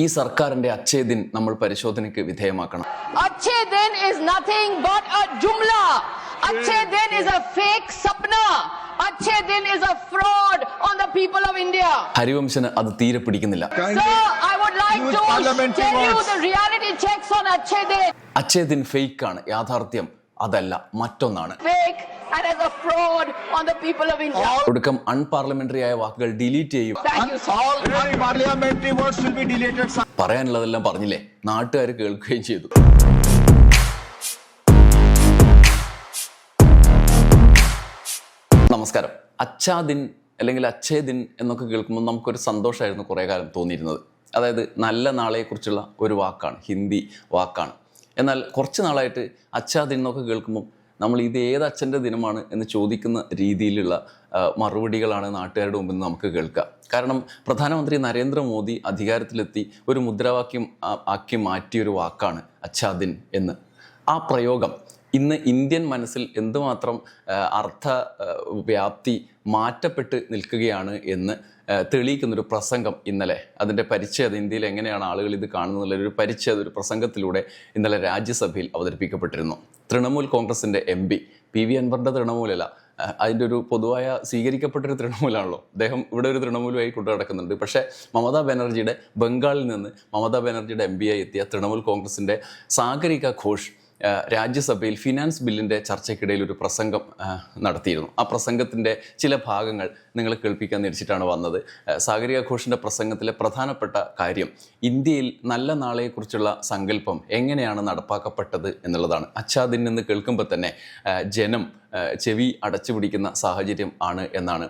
ഈ സർക്കാരിന്റെ അച്ഛേ ദിൻ നമ്മൾ പരിശോധനയ്ക്ക് വിധേയമാക്കണം. ഇസ് നത്തിങ് ജുംല ഹരിവംശന് അത് തീരെ പിടിക്കുന്നില്ല. അച്ഛേ ദിൻ ഫേക്ക് ആണ് യാഥാർത്ഥ്യം അതല്ല മറ്റൊന്നാണ്. Fake and as a fraud on the people of India. ഒടുക്കം അൺപാർലമെന്ററി ആയ വാക്കുകൾ ഡിലീറ്റ് ചെയ്യും Thank you. All unparliamentary words will be deleted. sir. പറയാനുള്ളതെല്ലാം പറഞ്ഞില്ലേ നാട്ടുകാർ കേൾക്കുകയും ചെയ്തു നമസ്കാരം അച്ഛാദിൻ അല്ലെങ്കിൽ അച്ഛേദിൻ എന്നൊക്കെ കേൾക്കുമ്പോൾ നമുക്കൊരു സന്തോഷമായിരുന്നു കുറേ കാലം തോന്നിയിരുന്നത് അതായത് നല്ല നാളെക്കുറിച്ചുള്ള ഒരു വാക്കാണ് ഹിന്ദി വാക്കാണ് എന്നാൽ കുറച്ച് നാളായിട്ട് അച്ഛാദിൻ എന്നൊക്കെ കേൾക്കുമ്പോൾ നമ്മൾ ഇത് ഏത് അച്ഛന്റെ ദിനമാണ് എന്ന് ചോദിക്കുന്ന രീതിയിലുള്ള മറുപടികളാണ് നാട്ടുകാരുടെ മുമ്പിൽ നമുക്ക് കേൾക്കാം. കാരണം പ്രധാനമന്ത്രി നരേന്ദ്രമോദി അധികാരത്തിലെത്തി ഒരു മുദ്രാവാക്യം ആക്കി മാറ്റിയൊരു വാക്കാണ് അച്ഛാദിൻ എന്ന്. ആ പ്രയോഗം ഇന്ന് ഇന്ത്യൻ മനസ്സിൽ എന്തുമാത്രം അർത്ഥ വ്യാപ്തി മാറ്റപ്പെട്ട് നിൽക്കുകയാണ് എന്ന് തെളിയിക്കുന്നൊരു പ്രസംഗം ഇന്നലെ. അതിന്റെ പരിച്ഛേദം ഇന്ത്യയിൽ എങ്ങനെയാണ് ആളുകൾ ഇത് കാണുന്നത് ഒരു പരിച്ഛേദം ഒരു പ്രസംഗത്തിലൂടെ ഇന്നലെ രാജ്യസഭയിൽ അവതരിപ്പിക്കപ്പെട്ടിരുന്നു. തൃണമൂൽ കോൺഗ്രസിന്റെ എം പി പി വി അൻവറിന്റെ തൃണമൂലല്ല. അതിന്റെ ഒരു പൊതുവായ സ്വീകരിക്കപ്പെട്ടൊരു തൃണമൂലാണല്ലോ. അദ്ദേഹം ഇവിടെ ഒരു തൃണമൂലുമായി കൊണ്ടു നടക്കുന്നുണ്ട്. പക്ഷേ മമതാ ബാനർജിയുടെ ബംഗാളിൽ നിന്ന് മമതാ ബാനർജിയുടെ എം പി ആയി എത്തിയ തൃണമൂൽ കോൺഗ്രസിന്റെ സാഗരിക ഘോഷ് രാജ്യസഭയിൽ ഫിനാൻസ് ബില്ലിന്റെ ചർച്ചയ്ക്കിടയിൽ ഒരു പ്രസംഗം നടത്തിയിരുന്നു. ആ പ്രസംഗത്തിന്റെ ചില ഭാഗങ്ങൾ നിങ്ങൾ കേൾപ്പിക്കാൻ നിരച്ചിട്ടാണ് വന്നത്. സാഗരിക ഘോഷിന്റെ പ്രസംഗത്തിലെ പ്രധാനപ്പെട്ട കാര്യം ഇന്ത്യയിൽ നല്ല നാളെക്കുറിച്ചുള്ള സങ്കല്പം എങ്ങനെയാണ് നടപ്പാക്കപ്പെട്ടത് എന്നുള്ളതാണ്. അച്ഛാദിൻ നിന്ന് കേൾക്കുമ്പോൾ തന്നെ ജനം ചെവി അടച്ചുപിടിക്കുന്ന സാഹചര്യം ആണ് എന്നാണ്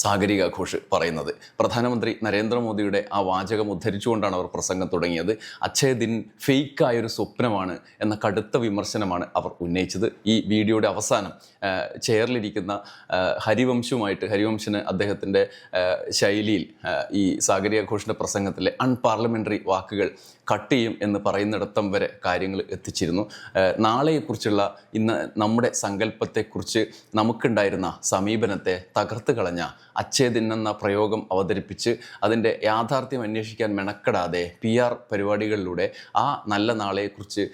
സാഗരിക ഘോഷ് പറയുന്നത്. പ്രധാനമന്ത്രി നരേന്ദ്രമോദിയുടെ ആ വാചകം ഉദ്ധരിച്ചുകൊണ്ടാണ് അവർ പ്രസംഗം തുടങ്ങിയത്. അച്ഛയ ദിൻ ഫേക്കായൊരു സ്വപ്നമാണ് എന്ന കടുത്ത വിമർശനമാണ് അവർ ഉന്നയിച്ചത്. ഈ വീഡിയോയുടെ അവസാനം ചെയറിലിരിക്കുന്ന ഹരിവംശുമായിട്ട് ഹരിവംശന് അദ്ദേഹത്തിന്റെ ശൈലിയിൽ ഈ സാഗരിക ഘോഷിന്റെ പ്രസംഗത്തിലെ അൺപാർലമെന്ററി വാക്കുകൾ കട്ട് ചെയ്യും എന്ന് പറയുന്നിടത്തം വരെ കാര്യങ്ങൾ എത്തിച്ചിരുന്നു. നാളെയെക്കുറിച്ചുള്ള ഇന്ന് നമ്മുടെ സങ്കല്പത്തെക്കുറിച്ച് നമുക്കുണ്ടായിരുന്ന സമീപനത്തെ തകർത്ത് കളഞ്ഞ അച്ഛേദിൻ എന്ന പ്രയോഗം അവതരിപ്പിച്ച് അതിൻ്റെ യാഥാർത്ഥ്യം അന്വേഷിക്കാൻ മെനക്കെടാതെ പി ആർ പരിപാടികളിലൂടെ ആ നല്ല നാളെക്കുറിച്ച്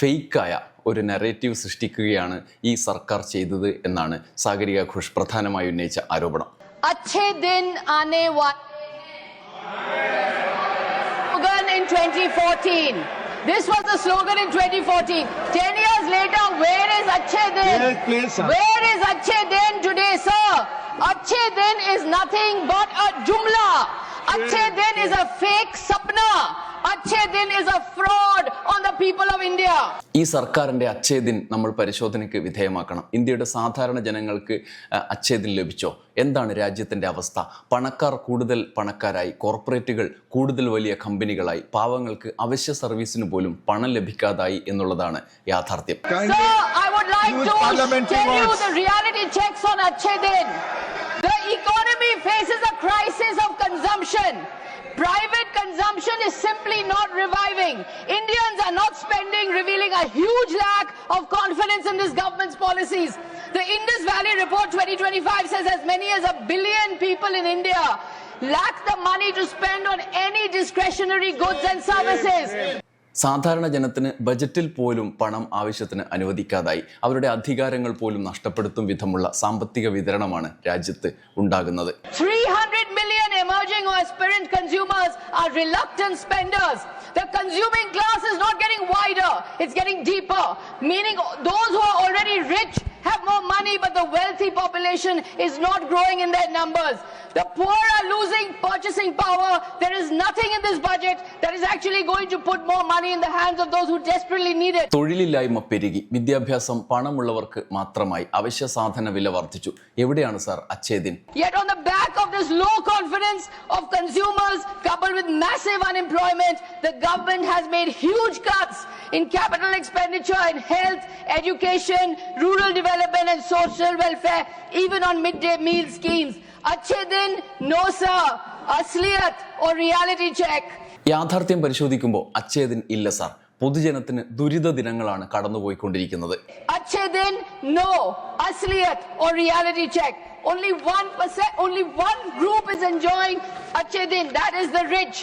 ഫേക്കായ ഒരു നെറേറ്റീവ് സൃഷ്ടിക്കുകയാണ് ഈ സർക്കാർ ചെയ്തത് എന്നാണ് സാഗരിക ഘോഷ് പ്രധാനമായി ഉന്നയിച്ച ആരോപണം अच्छे दिन आने वाले slogan in 2014. This was the slogan in 2014. Ten years later, where is Achhe Din? Yes, please, sir. Where is Achhe Din today, sir? Achhe Din is nothing but a jumla. Achhe Din is a fake ഈ സർക്കാരിന്റെ അച്ഛേദിൻ നമ്മൾ പരിശോധനയ്ക്ക് വിധേയമാക്കണം. ഇന്ത്യയുടെ സാധാരണ ജനങ്ങൾക്ക് അച്ഛേദിൻ ലഭിച്ചോ? എന്താണ് രാജ്യത്തിന്റെ അവസ്ഥ? പണക്കാർ കൂടുതൽ പണക്കാരായി കോർപ്പറേറ്റുകൾ കൂടുതൽ വലിയ കമ്പനികളായി പാവങ്ങൾക്ക് അവശ്യ സർവീസിന് പോലും പണം ലഭിക്കാതായി എന്നുള്ളതാണ് യാഥാർത്ഥ്യം. The economy faces a crisis of consumption. Private consumption is simply not reviving. Indians are not spending, revealing a huge lack of confidence in this government's policies. The Indus Valley Report 2025 says as many as a billion people in India lack the money to spend on any discretionary goods and services. സാധാരണ ജനത്തിന് ബജറ്റിൽ പോലും പണം ആവശ്യത്തിന് അനുവദിക്കാതായി അവരുടെ അധികാരങ്ങൾ പോലും നഷ്ടപ്പെടുത്തും വിധമുള്ള സാമ്പത്തിക വിതരണമാണ് രാജ്യത്ത് ഉണ്ടാകുന്നത് 300 million emerging or aspirant consumers are reluctant spenders. The consuming class is not getting wider, it's getting deeper. Meaning, those who are already rich have more money, but the wealthy population is not growing in their numbers. The poor are losing purchasing power. There is nothing in this budget that is actually going to put more money in the hands of those who desperately need it. തൊഴിലില്ലായ്മ പെരുകി വിദ്യാഭ്യാസം പണമുള്ളവർക്ക് മാത്രമായി അവശ്യ സാധന വില വർദ്ധിച്ചു എവിടെയാണ് sir Achhe Din Yet, on the back of this low confidence of consumers, coupled with massive unemployment, the government has made huge cuts in capital expenditure in health, education, rural development, and social welfare, even on midday meal schemes. Achhe दिन no sir, അസ്ലിയത് or reality check യാഥാർത്ഥ്യം പരിശോധിക്കുമ്പോൾ അച്ഛേദിൻ ഇല്ല sir. പൊതുജനത്തിന് ദുരിത ദിനങ്ങളാണ് കടന്നുപോയിക്കൊണ്ടിരിക്കുന്നത്. Achhe no. അസ്ലിയത് or reality check. Only 1% only one group is enjoying Achhe din, that is the rich.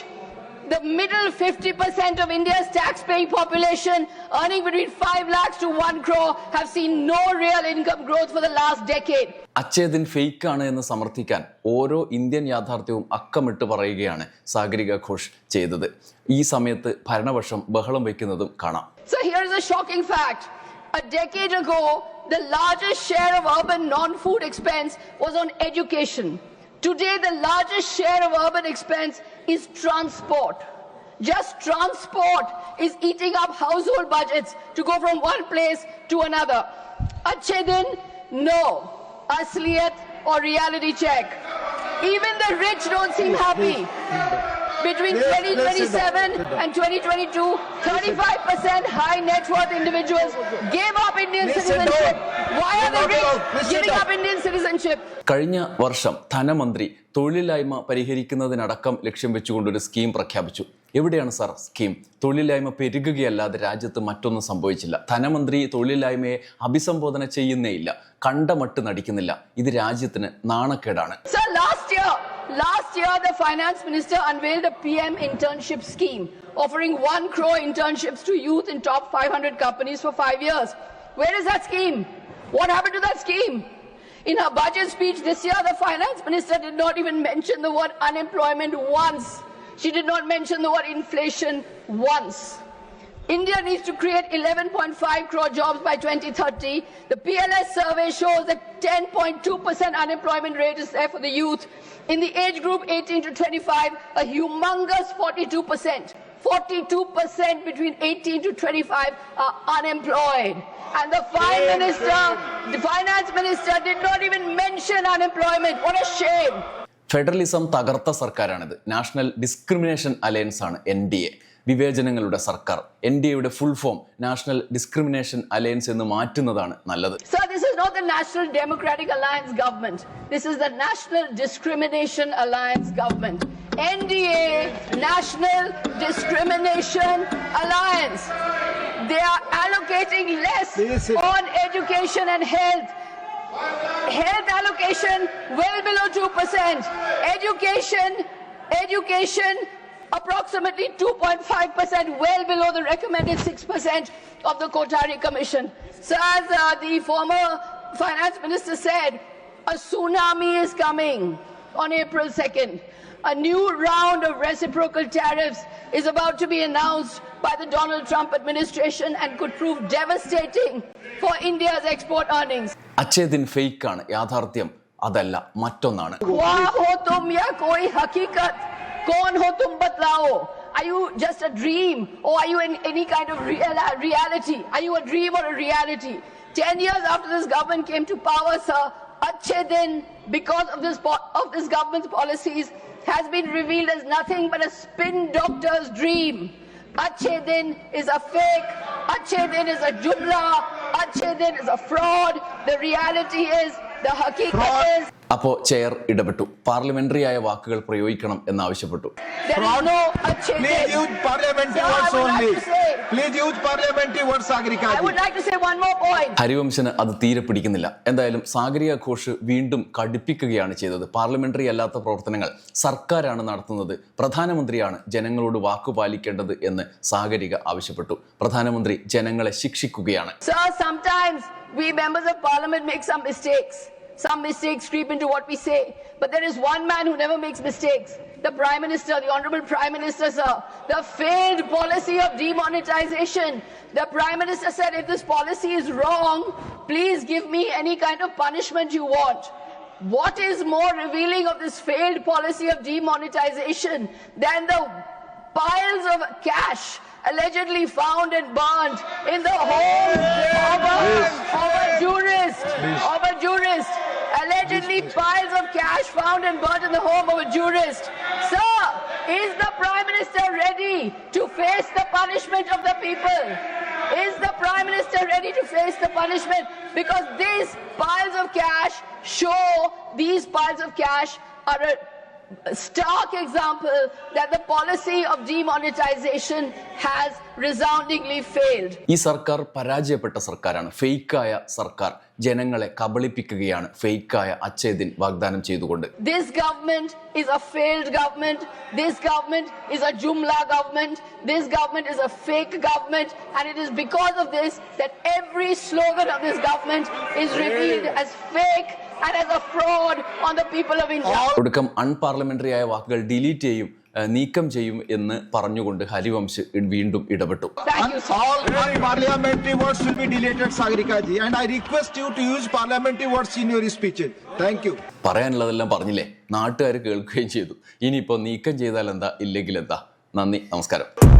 The middle 50% of India's tax-paying population earning between 5 lakhs to 1 crore have seen no real income growth for the last decade. Achhe Din fake ആണ് എന്ന് സമർത്ഥിക്കാൻ ഓരോ Indian യാഥാർത്ഥ്യവും അക്കമിട്ട് പറയുകയാണ് സാഗരിക ഘോഷ് ചെയ്തത് ഈ സമയത്ത് ഭരണപക്ഷം ബഹളം വയ്ക്കുന്നതും കാണാം So here's a shocking fact. A decade ago, the largest share of urban non-food expense was on education. Today, the largest share of urban expense is transport. Just transport is eating up household budgets to go from one place to another. Achhe din? No. Asliyat or reality check. Even the rich don't seem happy. Between Yes, yes, 2027 and 2022, 35% high net worth individuals gave up Indian citizenship. Why are the rich giving up Indian citizenship? കഴിഞ്ഞ വർഷം ധനമന്ത്രി തൊഴിലില്ലായ്മ പരിഹരിക്കുന്നതിനടക്കം ലക്ഷ്യം വെച്ചുകൊണ്ടൊരു scheme പ്രഖ്യാപിച്ചു. എവിടെയാണ് sir scheme? തൊഴിലില്ലായ്മ പെരുകുകയല്ലാതെ രാജ്യത്ത് മറ്റൊന്നും സംഭവിച്ചില്ല. ധനമന്ത്രി തൊഴിലില്ലായ്മയെ അഭിസംബോധന ചെയ്യുന്നേയില്ല. കണ്ടമട്ട് നടിക്കുന്നില്ല. ഇത് രാജ്യത്തിന് നാണക്കേടാണ്. Sir, last year, the finance minister unveiled a PM internship scheme offering 1 crore internships to youth in top 500 companies for 5 years. Where is that scheme? What happened to that scheme? In her budget speech this year, the finance minister did not even mention the word unemployment once. She did not mention the word inflation once. India needs to create 11.5 crore jobs by 2030. The PLS survey shows that 10.2% unemployment rate is there for the youth. In the age group 18 to 25, a humongous 42%. 42% between 18 to 25 are unemployed. And the fine minister, the finance minister did not even mention unemployment. What a shame. Federalism തകർത്ത സർക്കാരാണിത് national discrimination alliance ആണ് N D A വിവേചനങ്ങളുടെ സർക്കാർ N D എയുടെ full form national discrimination alliance എന്ന് മാറ്റുന്നതാണ് നല്ലത് Sir, this is not the National Democratic Alliance government. This is the National Discrimination Alliance government. NDA, National Discrimination Alliance. They are allocating less on education and health. Health allocation well below 2%. Education, education approximately 2.5%, well below the recommended 6% of the Kotari Commission. So as uh, the former finance minister said, a tsunami is coming on April 2nd. A new round of reciprocal tariffs is about to be announced by the Donald Trump administration and could prove devastating for India's export earnings. അച്ഛേദിൻ कौन हो तुम बतलाओ Are you just a dream or are you in any kind of real, reality? Are you a dream or a reality? Ten years after this government came to power, sir, Achhe Din, because of this, po- of this government's policies, has been revealed as nothing but a spin doctor's dream. Achhe Din is a fake. Achhe Din is a jumla. Achhe Din is a fraud. The reality is, the hakikat is, അപ്പോ chair ഇടപെട്ടു parliamentary ആയ വാക്കുകൾ പ്രയോഗിക്കണം എന്നാവശ്യപ്പെട്ടു there is no Achhe Please use parliamentary words only. Please use parliamentary words, Sagarika I ji. would like to say one more point. ഹരിവംശന് അത് തീരെ പിടിക്കുന്നില്ല എന്തായാലും സാഗരി ഘോഷ് വീണ്ടും കടുപ്പിക്കുകയാണ് ചെയ്തത് പാർലമെന്ററി അല്ലാത്ത പ്രവർത്തനങ്ങൾ സർക്കാരാണ് നടത്തുന്നത് പ്രധാനമന്ത്രിയാണ് ജനങ്ങളോട് വാക്കു പാലിക്കേണ്ടത് എന്ന് സാഗരിക ആവശ്യപ്പെട്ടു പ്രധാനമന്ത്രി ജനങ്ങളെ ശിക്ഷിക്കുകയാണ് Sir, sometimes we members of parliament make some mistakes. Some mistakes creep into what we say. But there is one man who never makes mistakes. The Prime Minister, the Honorable Prime Minister, sir. The failed policy of demonetization. The Prime Minister said, if this policy is wrong, please give me any kind of punishment you want. What is more revealing of this failed policy of demonetization than the piles of cash allegedly found and burnt in the home of a, of a jurist, of a jurist. Allegedly piles of cash found and burnt in the home of a jurist. Sir, is the Prime Minister ready to face the punishment of the people? Is the Prime Minister ready to face the punishment? Because these piles of cash show these piles of cash are a stark example that the policy of demonetization has resoundingly failed. ഈ സർക്കാർ പരാജയപ്പെട്ട സർക്കാരാണ് ഫേക്കായ സർക്കാർ ജനങ്ങളെ കബളിപ്പിക്കുകയാണ് ഫേക്കായ അച്ഛേദിൻ വാഗ്ദാനം ചെയ്തുകൊണ്ട് This government is a failed government. This government is a Jumla government. This government is a fake government. And it is because of this that every slogan of this government is revealed as fake and as a fraud on the people of India. ഒടുക്കം unparliamentary ആയ വാക്കുകൾ delete ചെയ്യും നീക്കം ചെയ്യും എന്ന് പറഞ്ഞുകൊണ്ട് ഹരിവംശ് വീണ്ടും ഇടപെട്ടു. പറയാനുള്ളതെല്ലാം പറഞ്ഞില്ലേ? നാട്ടുകാർ കേൾക്കുകയും ചെയ്തു. ഇനിയിപ്പോ നീക്കം ചെയ്താൽ എന്താ? ഇല്ലെങ്കിൽ എന്താ? നന്ദി നമസ്കാരം.